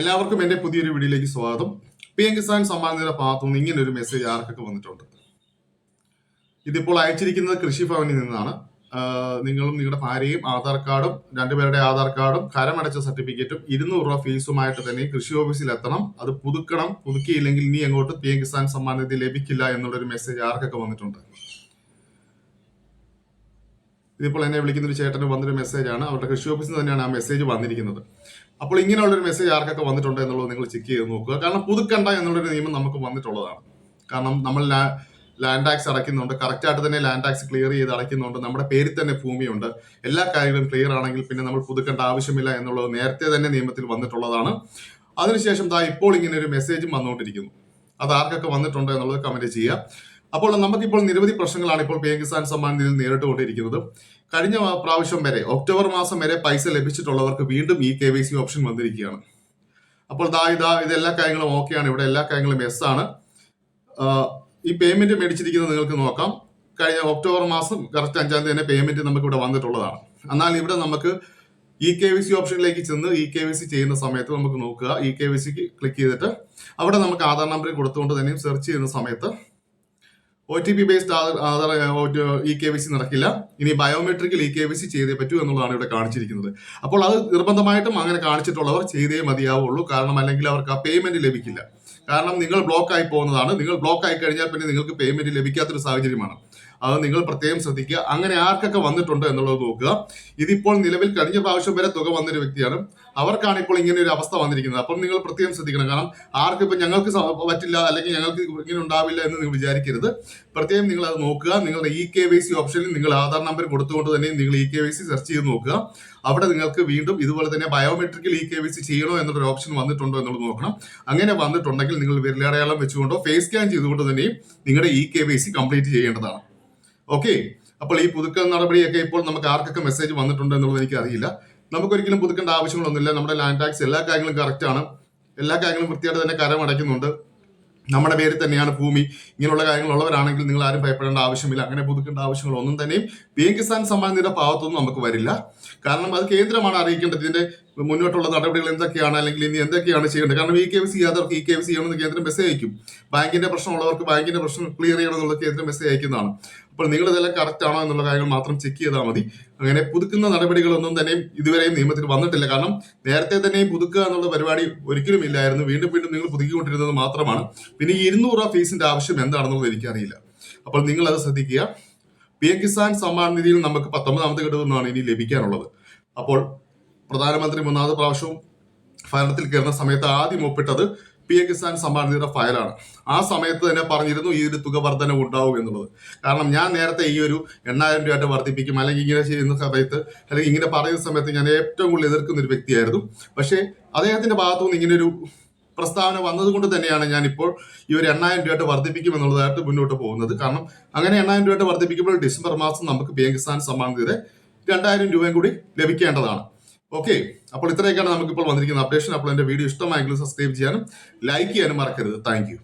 എല്ലാവർക്കും എന്റെ പുതിയൊരു വീഡിയോയിലേക്ക് സ്വാഗതം. പി എം കിസാൻ സമ്മാൻ ഭാഗത്തു നിന്ന് ഇങ്ങനെ ഒരു മെസ്സേജ് ആർക്കൊക്കെ വന്നിട്ടുണ്ട്? ഇതിപ്പോൾ അയച്ചിരിക്കുന്നത് കൃഷി ഭവനിൽ നിന്നാണ്. നിങ്ങളും നിങ്ങളുടെ ഭാര്യയും ആധാർ കാർഡും രണ്ടുപേരുടെ ആധാർ കാർഡും കരമടച്ച സർട്ടിഫിക്കറ്റും ഇരുന്നൂറ് രൂപ ഫീസുമായിട്ട് തന്നെ കൃഷി ഓഫീസിൽ എത്തണം. അത് പുതുക്കണം. പുതുക്കിയില്ലെങ്കിൽ ഇനി അങ്ങോട്ട് പി എം കിസാൻ സമ്മാൻ ലഭിക്കില്ല എന്നുള്ളൊരു മെസ്സേജ് ആർക്കൊക്കെ വന്നിട്ടുണ്ട്? ഇതിപ്പോൾ എന്നെ വിളിക്കുന്ന ഒരു ചേട്ടന് വന്നൊരു മെസ്സേജാണ് അവരുടെ കൃഷി ഓഫീസിൽ നിന്ന് തന്നെയാണ് ആ മെസ്സേജ് വന്നിരിക്കുന്നത്. അപ്പോൾ ഇങ്ങനെയുള്ള ഒരു മെസ്സേജ് ആർക്കൊക്കെ വന്നിട്ടുണ്ട് എന്നുള്ളത് നിങ്ങൾ ചെക്ക് ചെയ്ത് നോക്കുക. കാരണം പുതുക്കണ്ട എന്നുള്ളൊരു നിയമം നമുക്ക് വന്നിട്ടുള്ളതാണ്. കാരണം നമ്മൾ ലാൻഡ് ടാക്സ് അടയ്ക്കുന്നുണ്ട്. കറക്റ്റായിട്ട് തന്നെ ലാൻഡ് ടാക്സ് ക്ലിയർ ചെയ്ത് അടയ്ക്കുന്നുണ്ട്. നമ്മുടെ പേരിൽ തന്നെ ഭൂമിയുണ്ട്. എല്ലാ കാര്യങ്ങളും ക്ലിയർ ആണെങ്കിൽ പിന്നെ നമ്മൾ പുതുക്കേണ്ട ആവശ്യമില്ല എന്നുള്ളത് നേരത്തെ തന്നെ നിയമത്തിൽ വന്നിട്ടുള്ളതാണ്. അതിനുശേഷം ദാ ഇപ്പോൾ ഇങ്ങനെ ഒരു മെസ്സേജും വന്നുകൊണ്ടിരിക്കുന്നു അത് ആർക്കൊക്കെ വന്നിട്ടുണ്ട് എന്നുള്ളത് കമന്റ് ചെയ്യുക. അപ്പോൾ നമുക്കിപ്പോൾ നിരവധി പ്രശ്നങ്ങളാണ് ഇപ്പോൾ പി എം കിസാൻ സമ്മാൻ നിധി നേരിട്ടുകൊണ്ടിരിക്കുന്നത്. കഴിഞ്ഞ പ്രാവശ്യം വരെ ഒക്ടോബർ മാസം വരെ പൈസ ലഭിച്ചിട്ടുള്ളവർക്ക് വീണ്ടും ഈ കെ വൈ സി ഓപ്ഷൻ വന്നിരിക്കുകയാണ്. അപ്പോൾ ദാ ഇതാ ഇത് എല്ലാ കാര്യങ്ങളും ഓക്കെയാണ്. ഇവിടെ എല്ലാ കാര്യങ്ങളും എസ് ആണ്. ഈ പേയ്മെന്റ് മേടിച്ചിരിക്കുന്നത് നിങ്ങൾക്ക് നോക്കാം. കഴിഞ്ഞ ഒക്ടോബർ മാസം കറക്റ്റ് അഞ്ചാം തീയതി തന്നെ പേയ്മെന്റ് നമുക്ക് ഇവിടെ വന്നിട്ടുള്ളതാണ്. എന്നാൽ ഇവിടെ നമുക്ക് ഇ കെ വി സി ഓപ്ഷനിലേക്ക് ചെന്ന് ഇ കെ വി സി ചെയ്യുന്ന സമയത്ത് നമുക്ക് നോക്കുക. ഇ കെ വി സിക്ക് ക്ലിക്ക് ചെയ്തിട്ട് അവിടെ നമുക്ക് ആധാർ നമ്പർ കൊടുത്തുകൊണ്ട് തന്നെയും സെർച്ച് ചെയ്യുന്ന സമയത്ത് O T P based Aadhaar E K V C നടക്കില്ല. ഇനി biometrical E K V C ചെയ്തേ പറ്റൂ എന്നുള്ളതാണ് ഇവിടെ കാണിച്ചിരിക്കുന്നത്. അപ്പോൾ അത് നിർബന്ധമായിട്ടും അങ്ങനെ കാണിച്ചിട്ടുള്ളവർ ചെയ്തേ മതിയാവുള്ളൂ. കാരണം അല്ലെങ്കിൽ അവർക്ക് ആ പേയ്മെന്റ് ലഭിക്കില്ല. കാരണം നിങ്ങൾ ബ്ലോക്ക് ആയി പോകുന്നതാണ്. നിങ്ങൾ ബ്ലോക്ക് ആയി കഴിഞ്ഞാൽ പിന്നെ നിങ്ങൾക്ക് പേയ്മെന്റ് ലഭിക്കാത്തൊരു സാഹചര്യമാണ്. അത് നിങ്ങൾ പ്രത്യേകം ശ്രദ്ധിക്കുക. അങ്ങനെ ആർക്കൊക്കെ വന്നിട്ടുണ്ട് എന്നുള്ളത് നോക്കുക. ഇതിപ്പോൾ നിലവിൽ കഴിഞ്ഞ പ്രാവശ്യം വരെ തുക വന്നൊരു വ്യക്തിയാണ്. അവർക്കാണ് ഇപ്പോൾ ഇങ്ങനെ ഒരു അവസ്ഥ വന്നിരിക്കുന്നത്. അപ്പം നിങ്ങൾ പ്രത്യേകം ശ്രദ്ധിക്കണം. കാരണം ആർക്കും ഇപ്പം ഞങ്ങൾക്ക് പറ്റില്ല അല്ലെങ്കിൽ ഞങ്ങൾക്ക് ഇങ്ങനെ ഉണ്ടാവില്ല എന്ന് നിങ്ങൾ വിചാരിക്കരുത്. പ്രത്യേകം നിങ്ങൾ അത് നോക്കുക. നിങ്ങളുടെ ഇ കെ വൈ സി ഓപ്ഷനിൽ നിങ്ങൾ ആധാർ നമ്പർ കൊടുത്തുകൊണ്ട് തന്നെ നിങ്ങൾ E K Y C search ചെയ്ത് നോക്കുക. അവിടെ നിങ്ങൾക്ക് വീണ്ടും ഇതുപോലെ തന്നെ biometrical E K Y C ചെയ്യണോ എന്നൊരു ഓപ്ഷൻ വന്നിട്ടുണ്ടോ എന്നുള്ളത് നോക്കണം. അങ്ങനെ വന്നിട്ടുണ്ടെങ്കിൽ നിങ്ങൾ വിരലടയാളം വെച്ചുകൊണ്ടോ ഫേസ് സ്കാൻ ചെയ്തുകൊണ്ട് തന്നെയും നിങ്ങളുടെ E K Y C complete ചെയ്യേണ്ടതാണ്. ഓക്കെ അപ്പോൾ ഈ പുതുക്കൽ നടപടിയൊക്കെ ഇപ്പോൾ നമുക്ക് ആർക്കൊക്കെ മെസ്സേജ് വന്നിട്ടുണ്ട് എന്നുള്ളത് എനിക്ക് അറിയില്ല. നമുക്കൊരിക്കലും പുതുക്കേണ്ട ആവശ്യങ്ങളൊന്നുമില്ല നമ്മുടെ ലാൻഡ് ടാക്സ് എല്ലാ കാര്യങ്ങളും കറക്റ്റ് ആണ്. എല്ലാ കാര്യങ്ങളും വൃത്തിയായിട്ട് തന്നെ കരം അടയ്ക്കുന്നുണ്ട്. നമ്മുടെ പേരിൽ തന്നെയാണ് ഭൂമി. ഇങ്ങനെയുള്ള കാര്യങ്ങളുള്ളവരാണെങ്കിൽ നിങ്ങൾ ആരും ഭയപ്പെടേണ്ട ആവശ്യമില്ല. അങ്ങനെ പുതുക്കേണ്ട ആവശ്യങ്ങളൊന്നും തന്നെയും പി എം കിസാൻ സമ്മാൻ ഭാഗത്തൊന്നും നമുക്ക് വരില്ല. കാരണം അത് കേന്ദ്രമാണ് അറിയിക്കേണ്ടത്. ഇതിന്റെ മുന്നോട്ടുള്ള നടപടികൾ എന്തൊക്കെയാണ്? അല്ലെങ്കിൽ ഇനി എന്തൊക്കെയാണ് ചെയ്യേണ്ടത്? കാരണം ഇ കെ സി ചെയ്യാത്തവർക്ക് ഇ കെ സി ചെയ്യണമെന്ന് കേന്ദ്രം മെസ്സേജ് അയക്കും. ബാങ്കിന്റെ പ്രശ്നമുള്ളവർക്ക് ബാങ്കിന്റെ പ്രശ്നം ക്ലിയർ ചെയ്യണം എന്നുള്ള കേന്ദ്രം മെസ്സേജ് അയക്കുന്നതാണ്. അപ്പോൾ നിങ്ങൾ ഇതെല്ലാം കറക്റ്റ് ആണോ എന്നുള്ള കാര്യങ്ങൾ മാത്രം ചെക്ക് ചെയ്താൽ മതി. അങ്ങനെ പുതുക്കുന്ന നടപടികളൊന്നും തന്നെ ഇതുവരെയും നിയമത്തിൽ വന്നിട്ടില്ല. കാരണം നേരത്തെ തന്നെ പുതുക്കുക എന്നുള്ള പരിപാടി ഒരിക്കലും ഇല്ലായിരുന്നു. വീണ്ടും വീണ്ടും നിങ്ങൾ പുതുക്കിക്കൊണ്ടിരുന്നത് മാത്രമാണ്. പിന്നെ ഈ ഇരുന്നൂറ് രൂപ ഫീസിന്റെ ആവശ്യം എന്താണെന്നുള്ളത് എനിക്കറിയില്ല. അപ്പോൾ നിങ്ങൾ അത് ശ്രദ്ധിക്കുക. പി എം കിസാൻ സമ്മാൻ നിധിയിൽ നമുക്ക് പത്തൊമ്പതാമത്തെ ഘടകമാണ് ഇനി ലഭിക്കാനുള്ളത്. അപ്പോൾ പ്രധാനമന്ത്രി മൂന്നാമത് പ്രാവശ്യവും ഭരണത്തിൽ കയറുന്ന സമയത്ത് ആദ്യം ഒപ്പിട്ടത് പി എ കിസാൻ സമ്മാൻ ഫയലാണ്. ആ സമയത്ത് തന്നെ പറഞ്ഞിരുന്നു ഈ ഒരു തുക വർധന ഉണ്ടാവും എന്നുള്ളത്. കാരണം ഞാൻ നേരത്തെ ഈ ഒരു എണ്ണായിരം രൂപയായിട്ട് വർദ്ധിപ്പിക്കും അല്ലെങ്കിൽ ഇങ്ങനെ ചെയ്യുന്ന സമയത്ത് അല്ലെങ്കിൽ ഇങ്ങനെ പറയുന്ന സമയത്ത് ഞാൻ ഏറ്റവും കൂടുതൽ എതിർക്കുന്ന ഒരു വ്യക്തിയായിരുന്നു. പക്ഷേ അദ്ദേഹത്തിന്റെ ഭാഗത്തുനിന്ന് ഇങ്ങനെ ഒരു പ്രസ്താവന വന്നതുകൊണ്ട് തന്നെയാണ് ഞാനിപ്പോൾ ഈ ഒരു എണ്ണായിരം രൂപയായിട്ട് വർദ്ധിപ്പിക്കും എന്നുള്ളതായിട്ട് മുന്നോട്ട് പോകുന്നത്. കാരണം അങ്ങനെ എണ്ണായിരം രൂപയായിട്ട് വർദ്ധിപ്പിക്കുമ്പോൾ ഡിസംബർ മാസം നമുക്ക് പി എ കിസാൻ സമ്മാൻ രണ്ടായിരം രൂപയും കൂടി ലഭിക്കേണ്ടതാണ്. ഓക്കെ അപ്പോൾ ഇത്രയൊക്കെയാണ് നമുക്കിപ്പോൾ വന്നിരിക്കുന്ന അപ്ഡേഷൻ അപ്പോൾ എന്റെ വീഡിയോ ഇഷ്ടമായെങ്കിൽ സബ്സ്ക്രൈബ് ചെയ്യാനും ലൈക്ക് ചെയ്യാനും മറക്കരുത്. താങ്ക്